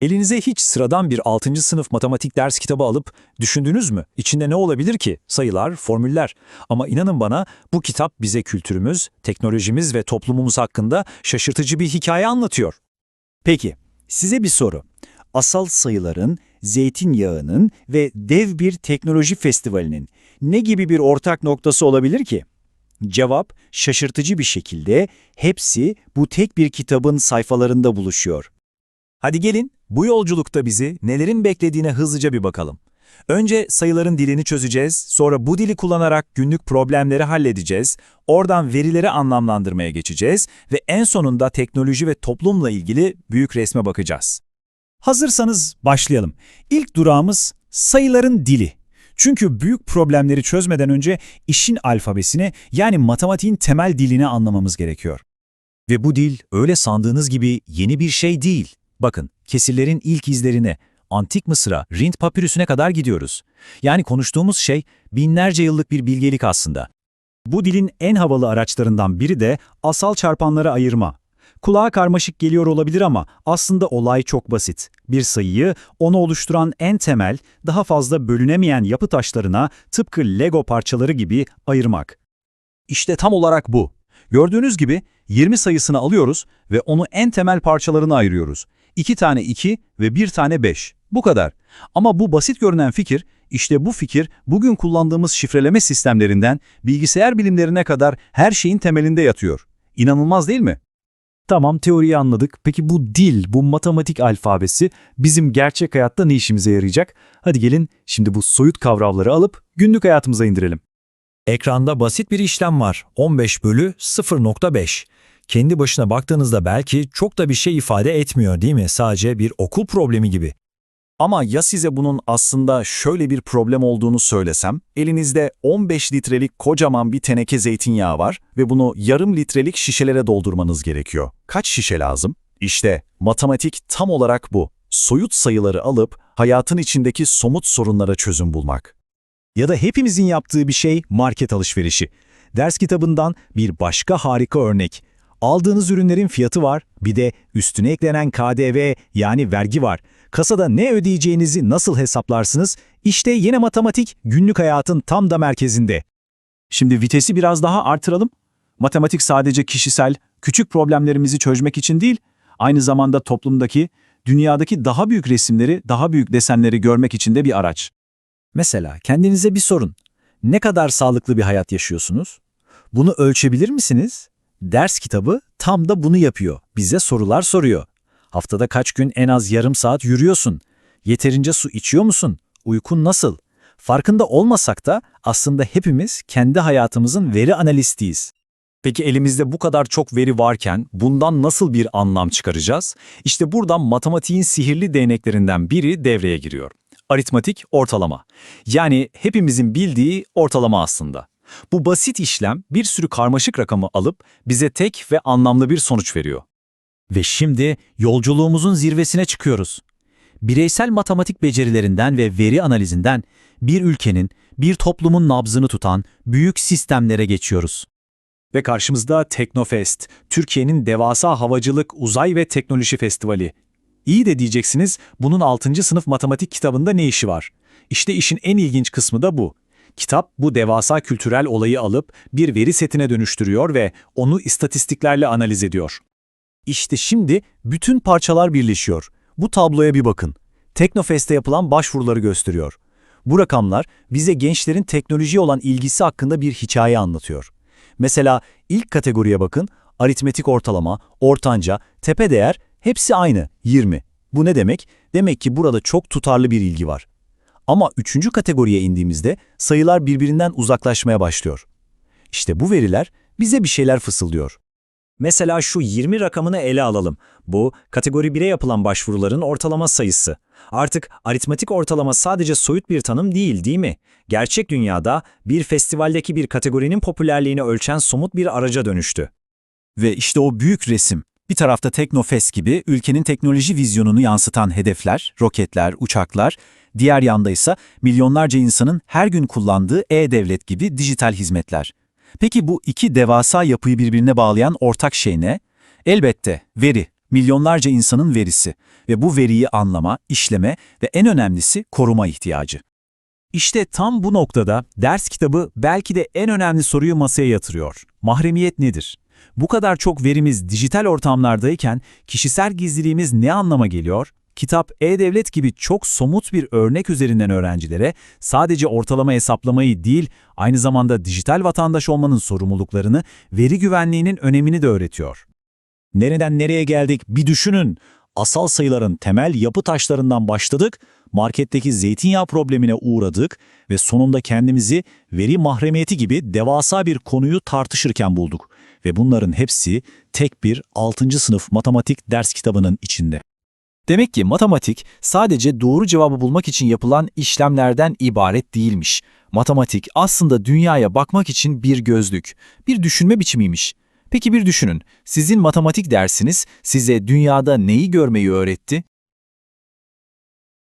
Elinize hiç sıradan bir 6. sınıf matematik ders kitabı alıp düşündünüz mü? İçinde ne olabilir ki? Sayılar, formüller. Ama inanın bana bu kitap bize kültürümüz, teknolojimiz ve toplumumuz hakkında şaşırtıcı bir hikaye anlatıyor. Peki, size bir soru. Asal sayıların, zeytinyağının ve dev bir teknoloji festivalinin ne gibi bir ortak noktası olabilir ki? Cevap, şaşırtıcı bir şekilde hepsi bu tek bir kitabın sayfalarında buluşuyor. Hadi gelin bu yolculukta bizi nelerin beklediğine hızlıca bir bakalım. Önce sayıların dilini çözeceğiz, sonra bu dili kullanarak günlük problemleri halledeceğiz, oradan verileri anlamlandırmaya geçeceğiz ve en sonunda teknoloji ve toplumla ilgili büyük resme bakacağız. Hazırsanız başlayalım. İlk durağımız sayıların dili. Çünkü büyük problemleri çözmeden önce işin alfabesini yani matematiğin temel dilini anlamamız gerekiyor. Ve bu dil öyle sandığınız gibi yeni bir şey değil. Bakın, kesirlerin ilk izlerine, Antik Mısır'a, Rind papirüsüne kadar gidiyoruz. Yani konuştuğumuz şey binlerce yıllık bir bilgelik aslında. Bu dilin en havalı araçlarından biri de asal çarpanları ayırma. Kulağa karmaşık geliyor olabilir ama aslında olay çok basit. Bir sayıyı onu oluşturan en temel, daha fazla bölünemeyen yapı taşlarına tıpkı Lego parçaları gibi ayırmak. İşte tam olarak bu. Gördüğünüz gibi 20 sayısını alıyoruz ve onu en temel parçalarına ayırıyoruz. 2 tane 2 ve 1 tane 5. Bu kadar. Ama bu basit görünen fikir, işte bu fikir bugün kullandığımız şifreleme sistemlerinden bilgisayar bilimlerine kadar her şeyin temelinde yatıyor. İnanılmaz değil mi? Tamam teoriyi anladık. Peki bu dil, bu matematik alfabesi bizim gerçek hayatta ne işimize yarayacak? Hadi gelin şimdi bu soyut kavramları alıp günlük hayatımıza indirelim. Ekranda basit bir işlem var. 15 bölü 0.5. Kendi başına baktığınızda belki çok da bir şey ifade etmiyor değil mi? Sadece bir okul problemi gibi. Ama ya size bunun aslında şöyle bir problem olduğunu söylesem, elinizde 15 litrelik kocaman bir teneke zeytinyağı var ve bunu yarım litrelik şişelere doldurmanız gerekiyor. Kaç şişe lazım? İşte matematik tam olarak bu. Soyut sayıları alıp hayatın içindeki somut sorunlara çözüm bulmak. Ya da hepimizin yaptığı bir şey market alışverişi. Ders kitabından bir başka harika örnek. Aldığınız ürünlerin fiyatı var, bir de üstüne eklenen KDV yani vergi var. Kasada ne ödeyeceğinizi nasıl hesaplarsınız? İşte yine matematik günlük hayatın tam da merkezinde. Şimdi vitesi biraz daha artıralım. Matematik sadece kişisel, küçük problemlerimizi çözmek için değil, aynı zamanda toplumdaki, dünyadaki daha büyük resimleri, daha büyük desenleri görmek için de bir araç. Mesela kendinize bir sorun. Ne kadar sağlıklı bir hayat yaşıyorsunuz? Bunu ölçebilir misiniz? Ders kitabı tam da bunu yapıyor. Bize sorular soruyor. Haftada kaç gün en az yarım saat yürüyorsun? Yeterince su içiyor musun? Uykun nasıl? Farkında olmasak da aslında hepimiz kendi hayatımızın veri analistiyiz. Peki elimizde bu kadar çok veri varken bundan nasıl bir anlam çıkaracağız? İşte buradan matematiğin sihirli değneklerinden biri devreye giriyor. Aritmatik ortalama. Yani hepimizin bildiği ortalama aslında. Bu basit işlem bir sürü karmaşık rakamı alıp bize tek ve anlamlı bir sonuç veriyor. Ve şimdi yolculuğumuzun zirvesine çıkıyoruz. Bireysel matematik becerilerinden ve veri analizinden bir ülkenin, bir toplumun nabzını tutan büyük sistemlere geçiyoruz. Ve karşımızda Teknofest, Türkiye'nin devasa havacılık, uzay ve teknoloji festivali. İyi de diyeceksiniz, bunun 6. sınıf matematik kitabında ne işi var? İşte işin en ilginç kısmı da bu. Kitap bu devasa kültürel olayı alıp bir veri setine dönüştürüyor ve onu istatistiklerle analiz ediyor. İşte şimdi bütün parçalar birleşiyor. Bu tabloya bir bakın. Teknofest'e yapılan başvuruları gösteriyor. Bu rakamlar bize gençlerin teknolojiye olan ilgisi hakkında bir hikaye anlatıyor. Mesela ilk kategoriye bakın, aritmetik ortalama, ortanca, tepe değer hepsi aynı, 20. Bu ne demek? Demek ki burada çok tutarlı bir ilgi var. Ama üçüncü kategoriye indiğimizde sayılar birbirinden uzaklaşmaya başlıyor. İşte bu veriler bize bir şeyler fısıldıyor. Mesela şu 20 rakamını ele alalım. Bu, kategori 1'e yapılan başvuruların ortalama sayısı. Artık aritmetik ortalama sadece soyut bir tanım değil, değil mi? Gerçek dünyada bir festivaldeki bir kategorinin popülerliğini ölçen somut bir araca dönüştü. Ve işte o büyük resim. Bir tarafta Teknofest gibi ülkenin teknoloji vizyonunu yansıtan hedefler, roketler, uçaklar, diğer yanda ise milyonlarca insanın her gün kullandığı e-devlet gibi dijital hizmetler. Peki bu iki devasa yapıyı birbirine bağlayan ortak şey ne? Elbette veri. Milyonlarca insanın verisi ve bu veriyi anlama, işleme ve en önemlisi koruma ihtiyacı. İşte tam bu noktada ders kitabı belki de en önemli soruyu masaya yatırıyor. Mahremiyet nedir? Bu kadar çok verimiz dijital ortamlardayken kişisel gizliliğimiz ne anlama geliyor? Kitap E-Devlet gibi çok somut bir örnek üzerinden öğrencilere sadece ortalama hesaplamayı değil, aynı zamanda dijital vatandaş olmanın sorumluluklarını, veri güvenliğinin önemini de öğretiyor. Nereden nereye geldik bir düşünün. Asal sayıların temel yapı taşlarından başladık, marketteki zeytinyağı problemine uğradık ve sonunda kendimizi veri mahremiyeti gibi devasa bir konuyu tartışırken bulduk. Ve bunların hepsi tek bir 6. sınıf matematik ders kitabının içinde. Demek ki matematik sadece doğru cevabı bulmak için yapılan işlemlerden ibaret değilmiş. Matematik aslında dünyaya bakmak için bir gözlük, bir düşünme biçimiymiş. Peki bir düşünün, sizin matematik dersiniz size dünyada neyi görmeyi öğretti?